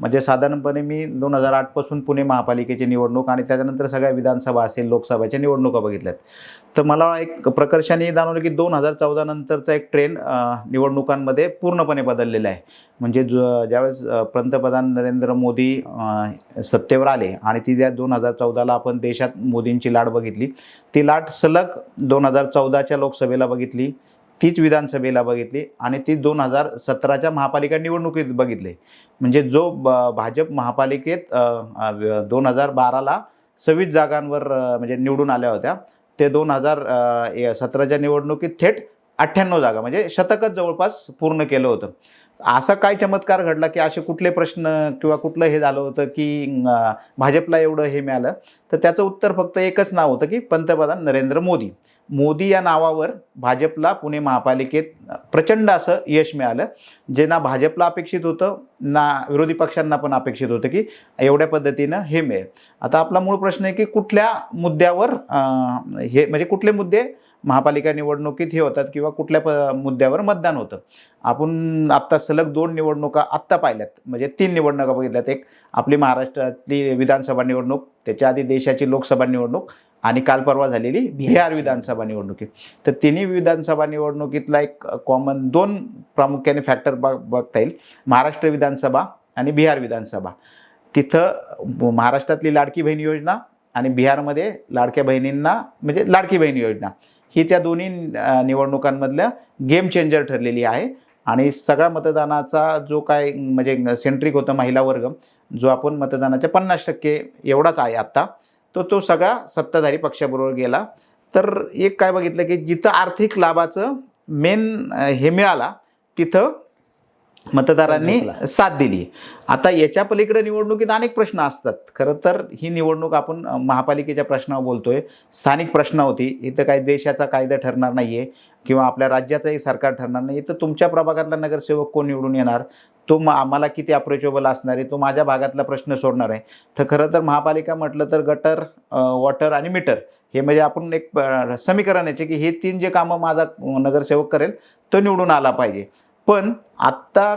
म्हणजे साधारणपणे मी दोन हजार आठपासून पुणे महापालिकेची निवडणूक आणि त्याच्यानंतर सगळ्या विधानसभा असेल लोकसभेच्या निवडणुका बघितल्यात. तर मला एक प्रकर्षाने जाणवलं की दोन हजार चौदा नंतरचा एक ट्रेंड निवडणुकांमध्ये पूर्णपणे बदललेला आहे. म्हणजे ज ज्यावेळेस पंतप्रधान नरेंद्र मोदी सत्तेवर आले आणि ती ज्या दोन हजार चौदाला आपण देशात मोदींची लाट बघितली ती लाट सलग दोन हजार चौदाच्या लोकसभेला बघितली. तीच विधानसभेला बघितली आणि ती दोन हजार सतराच्या महापालिका निवडणुकीत बघितली. म्हणजे जो ब भाजप महापालिकेत दोन हजार बाराला सव्वीस जागांवर म्हणजे निवडून आल्या होत्या ते दोन हजार सतराच्या निवडणुकीत थेट अठ्ठ्याण्णव जागा म्हणजे शतकच जवळपास पूर्ण केलं होतं. असा काय चमत्कार घडला की असे कुठले प्रश्न किंवा कुठलं हे झालं होतं की भाजपला एवढं हे मिळालं? तर त्याचं उत्तर फक्त एकच नाव होतं की पंतप्रधान नरेंद्र मोदी. मोदी या नावावर भाजपला पुणे महापालिकेत प्रचंड असं यश मिळालं जे ना भाजपला अपेक्षित होतं ना विरोधी पक्षांना पण अपेक्षित होतं की एवढ्या पद्धतीनं हे मिळेल. आता आपला मूळ प्रश्न आहे की कुठल्या मुद्द्यावर हे म्हणजे कुठले मुद्दे महापालिका निवडणुकीत हे होतात किंवा कुठल्या प मुद्द्यावर मतदान होतं? आपण आत्ता सलग दोन निवडणुका आत्ता पाहिल्यात म्हणजे तीन निवडणुका बघितल्यात. एक आपली महाराष्ट्रातली विधानसभा निवडणूक त्याच्या आधी देशाची लोकसभा निवडणूक आणि काल परवा झालेली बिहार विधानसभा निवडणुकी. तर तिन्ही विधानसभा निवडणुकीतला एक कॉमन दोन प्रामुख्याने फॅक्टर बघ बघता येईल. महाराष्ट्र विधानसभा आणि बिहार विधानसभा. तिथं महाराष्ट्रातली लाडकी बहीण योजना आणि बिहारमध्ये लाडक्या बहिणींना म्हणजे लाडकी बहीण योजना. ही त्या दोन्ही निवडणुकांमधल्या गेम चेंजर ठरलेली आहे. आणि सगळा मतदानाचा जो काय म्हणजे सेंट्रिक होता महिला वर्ग जो आपण मतदानाच्या पन्नास टक्के एवढाच आहे आत्ता. तो तो सगळा सत्ताधारी पक्षाबरोबर गेला. तर एक काय बघितलं की जिथं आर्थिक लाभाचं मेन हे मिळाला तिथं मतदारांनी. साथ दिली. आता याच्या पलीकडे निवडणुकीत अनेक प्रश्न असतात. खरं तर ही निवडणूक आपण महापालिकेच्या प्रश्नावर बोलतोय. स्थानिक प्रश्न होती. इथं काही देशाचा कायदा ठरणार नाहीये किंवा आपल्या राज्याचंही सरकार ठरणार नाही तर तुमच्या प्रभागातला नगरसेवक कोण निवडून येणार? तो म आम्हाला किती अप्रोचेबल असणार आहे? तो माझ्या भागातला प्रश्न सोडणार आहे. तर खरं तर महापालिका म्हटलं तर गटर वॉटर आणि मीटर हे म्हणजे आपण एक समीकरण याचे की हे तीन जे कामं माझा नगरसेवक करेल तो निवडून आला पाहिजे. पण आत्ता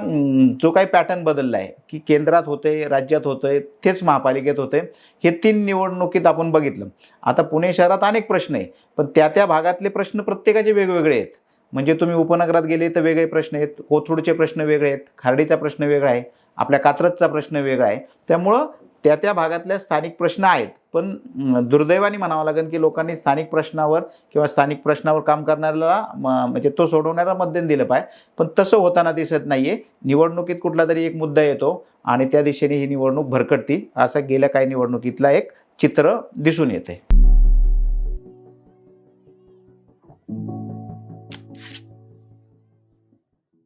जो काही पॅटर्न बदलला आहे की केंद्रात होते राज्यात होतंय तेच महापालिकेत होते हे तीन निवडणुकीत आपण बघितलं. आता पुणे शहरात अनेक प्रश्न आहे पण त्या त्या भागातले प्रश्न प्रत्येकाचे वेगवेगळे आहेत. म्हणजे तुम्ही उपनगरात गेले तर वेगळे प्रश्न आहेत कोथरूडचे प्रश्न वेगळे आहेत खार्डीचा प्रश्न वेगळा आहे आपल्या कात्रजचा प्रश्न वेगळा आहे. त्यामुळं त्या त्या भागातल्या स्थानिक प्रश्न आहेत. पण दुर्दैवाने म्हणावं लागेल की लोकांनी स्थानिक प्रश्नावर किंवा स्थानिक प्रश्नावर काम करणाऱ्याला म- म्हणजे तो सोडवण्याला मतदान दिलं पाहिजे पण तसं होताना दिसत नाही आहे निवडणुकीत कुठला तरी एक मुद्दा येतो आणि त्या दिशेने ही निवडणूक भरकटती असा गेल्या काही निवडणुकीतला एक चित्र दिसून येते.